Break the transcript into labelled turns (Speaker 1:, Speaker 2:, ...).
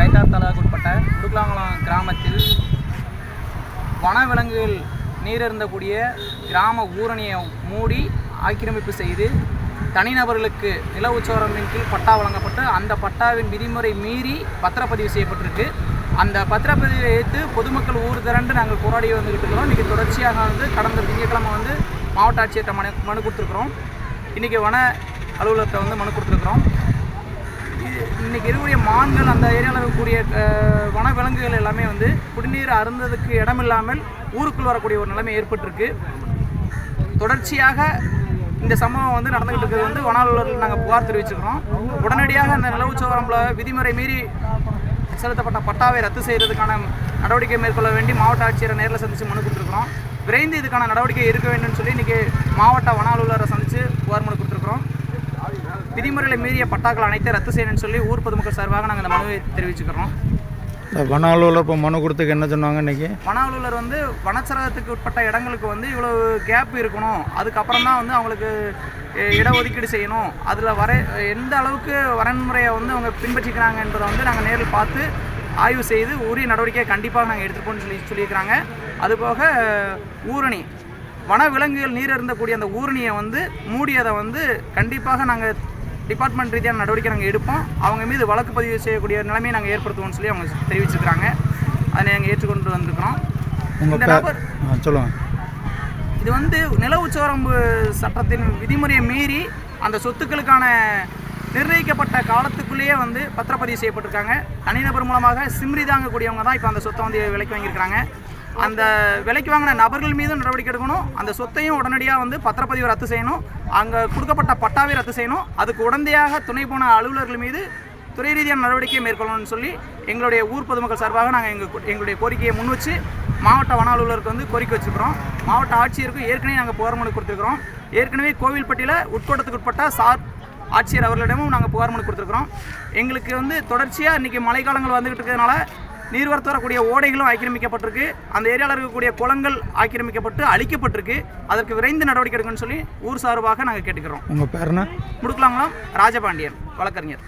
Speaker 1: கைத்தார் தலாவுக்குட்பட்ட குடுக்கலாங்குளம் கிராமத்தில் வனவிலங்குகள் நீரிருந்தக்கூடிய கிராம ஊரணியை மூடி ஆக்கிரமிப்பு செய்து தனிநபர்களுக்கு நில உச்சவரம்பின் கீழ் பட்டா வழங்கப்பட்டு அந்த பட்டாவின் விதிமுறை மீறி பத்திரப்பதிவு செய்யப்பட்டிருக்கு. அந்த பத்திரப்பதிவை எடுத்து பொதுமக்கள் ஊர் திரண்டு நாங்கள் போராடி வந்துகிட்டு இருக்கிறோம். இன்றைக்கி தொடர்ச்சியாக வந்து கடந்த திங்கட்கிழமை வந்து மாவட்ட ஆட்சியர்கிட்ட மனு மனு கொடுத்துருக்குறோம். இன்றைக்கி வன அலுவலகத்தை வந்து மனு கொடுத்துருக்குறோம். இருக்கக்கூடிய மான்கள் அந்த ஏரியாவில் இருக்கக்கூடிய வனவிலங்குகள் எல்லாமே வந்து குடிநீர் அருந்ததுக்கு இடமில்லாமல் ஊருக்குள் வரக்கூடிய ஒரு நிலைமை ஏற்பட்டிருக்கு. தொடர்ச்சியாக இந்த சம்பவம் வந்து நடந்துகிட்டு இருக்கிறது வந்து வன அலுவலர்கள் நாங்கள் புகார் தெரிவிச்சுக்கிறோம். உடனடியாக அந்த நிலவுச்சோரம்பில் விதிமுறை மீறி செலுத்தப்பட்ட பட்டாவை ரத்து செய்கிறதுக்கான நடவடிக்கை மேற்கொள்ள வேண்டி மாவட்ட ஆட்சியரை நேரில் சந்தித்து மனு கொடுத்துருக்குறோம். விரைந்து இதுக்கான நடவடிக்கை இருக்க வேண்டும்னு சொல்லி இன்றைக்கி மாவட்ட வன அலுவலரை சந்தித்து புகார் மனு கொடுத்துருக்குறோம். விதிமுறைகளை மீறிய பட்டாக்கள் அனைத்தையும் ரத்து செய்யணும்னு சொல்லி ஊர் பொதுமக்கள் சார்பாக நாங்கள் இந்த மனுவை தெரிவிச்சுக்கிறோம்.
Speaker 2: வன அலுவலர் இப்போ மனு கொடுத்துக்கு என்ன சொன்னாங்க இன்னைக்கு?
Speaker 1: வன அலுவலர் வந்து வனச்சரகத்துக்கு உட்பட்ட இடங்களுக்கு வந்து இவ்வளவு கேப் இருக்கணும். அதுக்கப்புறம் தான் வந்து அவங்களுக்கு இடஒதுக்கீடு செய்யணும். அதில் வர எந்த அளவுக்கு வரன்முறையை வந்து அவங்க பின்பற்றிக்கிறாங்கன்றதை வந்து நாங்கள் நேரில் பார்த்து ஆய்வு செய்து உரிய நடவடிக்கையை கண்டிப்பாக நாங்கள் எடுத்துப்போம்னு சொல்லி சொல்லியிருக்கிறாங்க. அதுபோக ஊரணி வன விலங்குகள் நீர் இருந்தக்கூடிய அந்த ஊரணியை வந்து மூடியதை வந்து கண்டிப்பாக நாங்கள் டிபார்ட்மெண்ட் ரீதியான நடவடிக்கை நாங்கள் எடுப்போம். அவங்க மீது வழக்கு பதிவு செய்யக்கூடிய நிலைமையை நாங்கள் ஏற்படுத்துவோம்னு சொல்லி அவங்க தெரிவிச்சிருக்கிறாங்க. அதை நாங்கள் ஏற்றுக்கொண்டு வந்திருக்கிறோம். இந்த
Speaker 2: பேர்
Speaker 1: நபர்
Speaker 2: சொல்லுங்கள்
Speaker 1: இது வந்து நில உச்சவரம்பு சட்டத்தின் விதிமுறையை மீறி அந்த சொத்துக்களுக்கான நிர்ணயிக்கப்பட்ட காலத்துக்குள்ளேயே வந்து பத்திரப்பதிவு செய்யப்பட்டிருக்காங்க. தனிநபர் மூலமாக சிம்ரி தாங்கக்கூடியவங்க தான் இப்போ அந்த சொத்தை வந்து விலைக்கு வாங்கியிருக்கிறாங்க. அந்த விலைக்கு வாங்கின நபர்கள் மீதும் நடவடிக்கை எடுக்கணும். அந்த சொத்தையும் உடனடியாக வந்து பத்திரப்பதிவு ரத்து செய்யணும். அங்கே கொடுக்கப்பட்ட பட்டாவை ரத்து செய்யணும். அதுக்கு உடந்தையாக துணை போன அலுவலர்கள் மீது துறை ரீதியான நடவடிக்கையை மேற்கொள்ளணும்னு சொல்லி எங்களுடைய ஊர் பொதுமக்கள் சார்பாக நாங்கள் எங்கள் எங்களுடைய கோரிக்கையை முன் வச்சு மாவட்ட வன அலுவலருக்கு வந்து கோரிக்கை வச்சுருக்கிறோம் மாவட்ட ஆட்சியருக்கு ஏற்கனவே நாங்கள் புகார் மனு கொடுத்துருக்குறோம். ஏற்கனவே கோவில்பட்டியில் உட்கோட்டத்துக்கு உட்பட்ட சார் ஆட்சியர் அவர்களிடமும் நாங்கள் புகார் மனு கொடுத்துருக்குறோம். எங்களுக்கு வந்து தொடர்ச்சியாக இன்றைக்கி மழைக்காலங்கள் வந்துக்கிட்டு இருக்கிறதுனால நீர்வரத்து வரக்கூடிய ஓடைகளும் ஆக்கிரமிக்கப்பட்டிருக்கு. அந்த ஏரியாவில் இருக்கக்கூடிய குளங்கள் ஆக்கிரமிக்கப்பட்டு அழிக்கப்பட்டிருக்கு. அதற்கு விரைந்து நடவடிக்கை எடுக்கணும்னு சொல்லி ஊர் சார்பாக நாங்கள் கேட்டுக்கிறோம்.
Speaker 2: உங்கள் பேர் என்ன?
Speaker 1: முடுக்கலாங்களாம் ராஜபாண்டியன் வழக்கறிஞர்.